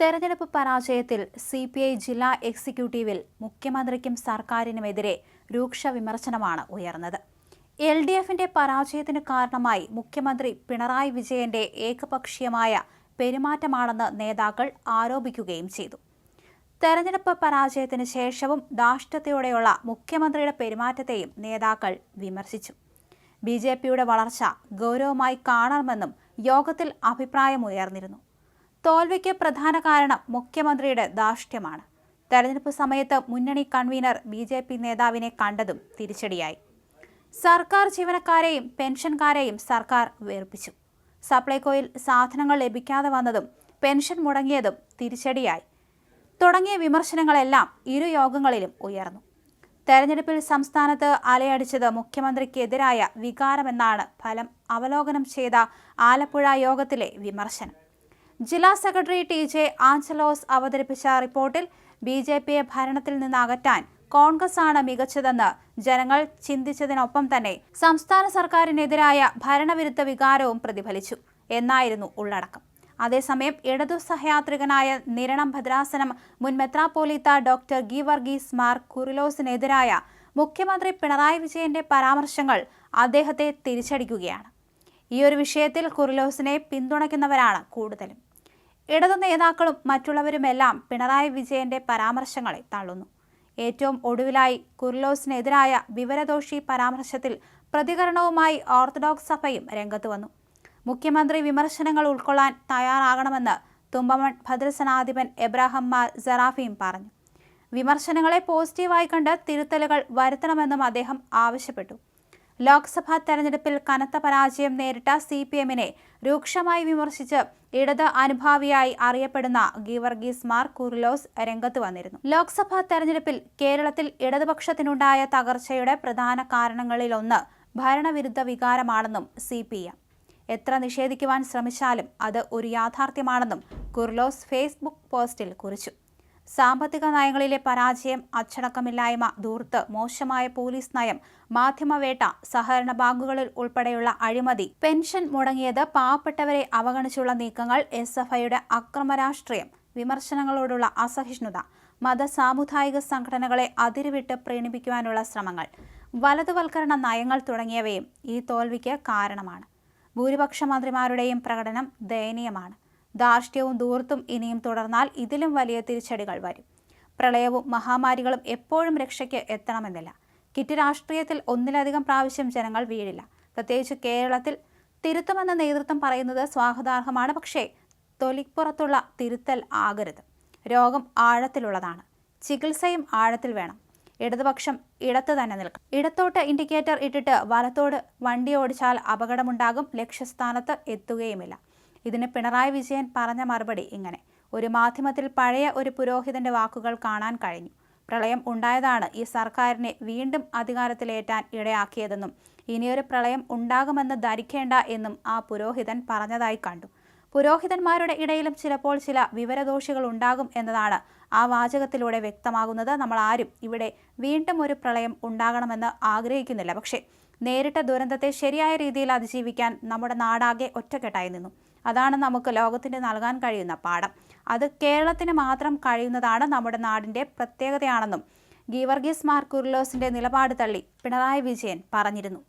തെരഞ്ഞെടുപ്പ് പരാജയത്തിൽ C P I ജില്ലാ എക്സിക്യൂട്ടീവിൽ മുഖ്യമന്ത്രിക്കും സർക്കാരിനുമെതിരെ രൂക്ഷ വിമർശനമാണ് ഉയർന്നത്. എൽ ഡി എഫിന്റെ പരാജയത്തിന് കാരണമായി മുഖ്യമന്ത്രി പിണറായി വിജയന്റെ ഏകപക്ഷീയമായ പെരുമാറ്റമാണെന്ന് നേതാക്കൾ ആരോപിക്കുകയും ചെയ്തു. തെരഞ്ഞെടുപ്പ് പരാജയത്തിന് ശേഷവും ധാർഷ്ട്യത്തോടെയുള്ള മുഖ്യമന്ത്രിയുടെ പെരുമാറ്റത്തെയും നേതാക്കൾ വിമർശിച്ചു. ബി ജെ പിയുടെ വളർച്ച ഗൗരവമായി കാണണമെന്നും യോഗത്തിൽ അഭിപ്രായമുയർന്നിരുന്നു. തോൽവിക്ക് പ്രധാന കാരണം മുഖ്യമന്ത്രിയുടെ ധാർഷ്ട്യമാണ്. തെരഞ്ഞെടുപ്പ് സമയത്ത് മുന്നണി കൺവീനർ ബി ജെ പി നേതാവിനെ കണ്ടതും തിരിച്ചടിയായി. സർക്കാർ ജീവനക്കാരെയും പെൻഷൻകാരെയും സർക്കാർ വേർപ്പിച്ചു സപ്ലൈകോയിൽ സാധനങ്ങൾ ലഭിക്കാതെ വന്നതും പെൻഷൻ മുടങ്ങിയതും തിരിച്ചടിയായി. തുടങ്ങിയ വിമർശനങ്ങളെല്ലാം ഇരു യോഗങ്ങളിലും ഉയർന്നു. തെരഞ്ഞെടുപ്പിൽ സംസ്ഥാനത്ത് അലയടിച്ചത് മുഖ്യമന്ത്രിക്കെതിരായ വികാരമെന്നാണ് ഫലം അവലോകനം ചെയ്ത ആലപ്പുഴ യോഗത്തിലെ വിമർശനം. ജില്ലാ സെക്രട്ടറി ടി ജെ ആഞ്ചലോസ് അവതരിപ്പിച്ച റിപ്പോർട്ടിൽ ബി ജെ പിയെ ഭരണത്തിൽ നിന്ന് അകറ്റാൻ കോൺഗ്രസ് ആണ് മികച്ചതെന്ന് ജനങ്ങൾ ചിന്തിച്ചതിനൊപ്പം തന്നെ സംസ്ഥാന സർക്കാരിനെതിരായ ഭരണവിരുദ്ധ വികാരവും പ്രതിഫലിച്ചു. എന്നായിരുന്നു ഉള്ളടക്കം. അതേസമയം ഇടതു സഹയാത്രികനായ നിരണം ഭദ്രാസനം മുൻ മെത്രാപ്പോലീത്ത ഡോക്ടർ ഗി വർഗീസ് മാർ കുറിലോസിനെതിരായ മുഖ്യമന്ത്രി പിണറായി വിജയന്റെ പരാമർശങ്ങൾ അദ്ദേഹത്തെ തിരിച്ചടിക്കുകയാണ്. ഈ ഒരു വിഷയത്തിൽ കുറിലോസിനെ പിന്തുണയ്ക്കുന്നവരാണ് കൂടുതലും. ഇടതു നേതാക്കളും മറ്റുള്ളവരുമെല്ലാം പിണറായി വിജയന്റെ പരാമർശങ്ങളെ തള്ളുന്നു. ഏറ്റവും ഒടുവിലായി കുർലോസിനെതിരായ വിവരദോഷി പരാമർശത്തിൽ പ്രതികരണവുമായി ഓർത്തഡോക്സ് സഭയും രംഗത്ത് വന്നു. മുഖ്യമന്ത്രി വിമർശനങ്ങൾ ഉൾക്കൊള്ളാൻ തയ്യാറാകണമെന്ന് തുമ്പമൺ ഭദ്രസനാധിപൻ എബ്രാഹം മാർ ജറാഫിയും പറഞ്ഞു. വിമർശനങ്ങളെ പോസിറ്റീവായി കണ്ട് തിരുത്തലുകൾ വരുത്തണമെന്നും അദ്ദേഹം ആവശ്യപ്പെട്ടു. ലോക്സഭാ തെരഞ്ഞെടുപ്പിൽ കനത്ത പരാജയം നേരിട്ട സി പി എമ്മിനെ രൂക്ഷമായി വിമർശിച്ച് ഇടത് അനുഭാവിയായി അറിയപ്പെടുന്ന ഗീവർഗീസ് മാർ കുർലോസ് രംഗത്ത് വന്നിരുന്നു. ലോക്സഭാ തെരഞ്ഞെടുപ്പിൽ കേരളത്തിൽ ഇടതുപക്ഷത്തിനുണ്ടായ തകർച്ചയുടെ പ്രധാന കാരണങ്ങളിലൊന്ന് ഭരണവിരുദ്ധ വികാരമാണെന്നും സി പി എം എത്ര നിഷേധിക്കുവാൻ ശ്രമിച്ചാലും അത് ഒരു യാഥാർത്ഥ്യമാണെന്നും കുർലോസ് ഫേസ്ബുക്ക് പോസ്റ്റിൽ കുറിച്ചു. സാമ്പത്തിക നയങ്ങളിലെ പരാജയം അച്ചടക്കമില്ലായ്മ ധൂർത്ത് മോശമായ പോലീസ് നയം മാധ്യമവേട്ട സഹകരണ ബാങ്കുകളിൽ ഉൾപ്പെടെയുള്ള അഴിമതി പെൻഷൻ മുടങ്ങിയത് പാവപ്പെട്ടവരെ അവഗണിച്ചുള്ള നീക്കങ്ങൾ എസ് എഫ് ഐയുടെ അക്രമരാഷ്ട്രീയം വിമർശനങ്ങളോടുള്ള അസഹിഷ്ണുത മത സാമുദായിക സംഘടനകളെ അതിരുവിട്ട് പ്രീണിപ്പിക്കുവാനുള്ള ശ്രമങ്ങൾ വലതുവൽക്കരണ നയങ്ങൾ തുടങ്ങിയവയും ഈ തോൽവിക്ക് കാരണമാണ്. ഭൂരിപക്ഷ മന്ത്രിമാരുടെയും പ്രകടനം ദയനീയമാണ്. ധാർഷ്ട്യവും ദൂർത്തും ഇനിയും തുടർന്നാൽ ഇതിലും വലിയ തിരിച്ചടികൾ വരും. പ്രളയവും മഹാമാരികളും എപ്പോഴും രക്ഷയ്ക്ക് എത്തണമെന്നില്ല. കിറ്റ് രാഷ്ട്രീയത്തിൽ ഒന്നിലധികം പ്രാവശ്യം ജനങ്ങൾ വീഴില്ല. പ്രത്യേകിച്ച് കേരളത്തിൽ തിരുത്തുമെന്ന നേതൃത്വം പറയുന്നത് സ്വാഗതാർഹമാണ് പക്ഷേ തൊലിപ്പുറത്തുള്ള തിരുത്തൽ ആകരുത്. രോഗം ആഴത്തിലുള്ളതാണ്. ചികിത്സയും ആഴത്തിൽ വേണം. ഇടതുപക്ഷം ഇടത്ത് തന്നെ നിൽക്കും ഇടത്തോട്ട് ഇൻഡിക്കേറ്റർ ഇട്ടിട്ട് വലത്തോട് വണ്ടി ഓടിച്ചാൽ അപകടമുണ്ടാകും. ലക്ഷ്യസ്ഥാനത്ത് എത്തുകയുമില്ല. ഇതിന് പിണറായി വിജയൻ പറഞ്ഞ മറുപടി ഇങ്ങനെ. ഒരു മാധ്യമത്തിൽ പഴയ ഒരു പുരോഹിതന്റെ വാക്കുകൾ കാണാൻ കഴിഞ്ഞു. പ്രളയം ഉണ്ടായതാണ് ഈ സർക്കാരിനെ വീണ്ടും അധികാരത്തിലേറ്റാൻ ഇടയാക്കിയതെന്നും ഇനിയൊരു പ്രളയം ഉണ്ടാകുമെന്ന് ധരിക്കേണ്ട എന്നും ആ പുരോഹിതൻ പറഞ്ഞതായി കണ്ടു. പുരോഹിതന്മാരുടെ ഇടയിലും ചിലപ്പോൾ ചില വിവരദോഷികൾ ഉണ്ടാകും എന്നതാണ് ആ വാചകത്തിലൂടെ വ്യക്തമാകുന്നത്. നമ്മൾ ആരും ഇവിടെ വീണ്ടും ഒരു പ്രളയം ഉണ്ടാകണമെന്ന് ആഗ്രഹിക്കുന്നില്ല. പക്ഷേ നേരിട്ട ദുരന്തത്തെ ശരിയായ രീതിയിൽ അതിജീവിക്കാൻ നമ്മുടെ നാടാകെ ഒറ്റക്കെട്ടായി നിന്നു. അതാണ് നമുക്ക് ലോകത്തിന് നൽകാൻ കഴിയുന്ന പാഠം. അത് കേരളത്തിന് മാത്രം കഴിയുന്നതാണ് നമ്മുടെ നാടിന്റെ പ്രത്യേകതയാണെന്നും ഗീവർഗീസ് മാർ കുർലോസിന്റെ നിലപാട് തള്ളി പിണറായി വിജയൻ പറഞ്ഞിരുന്നു.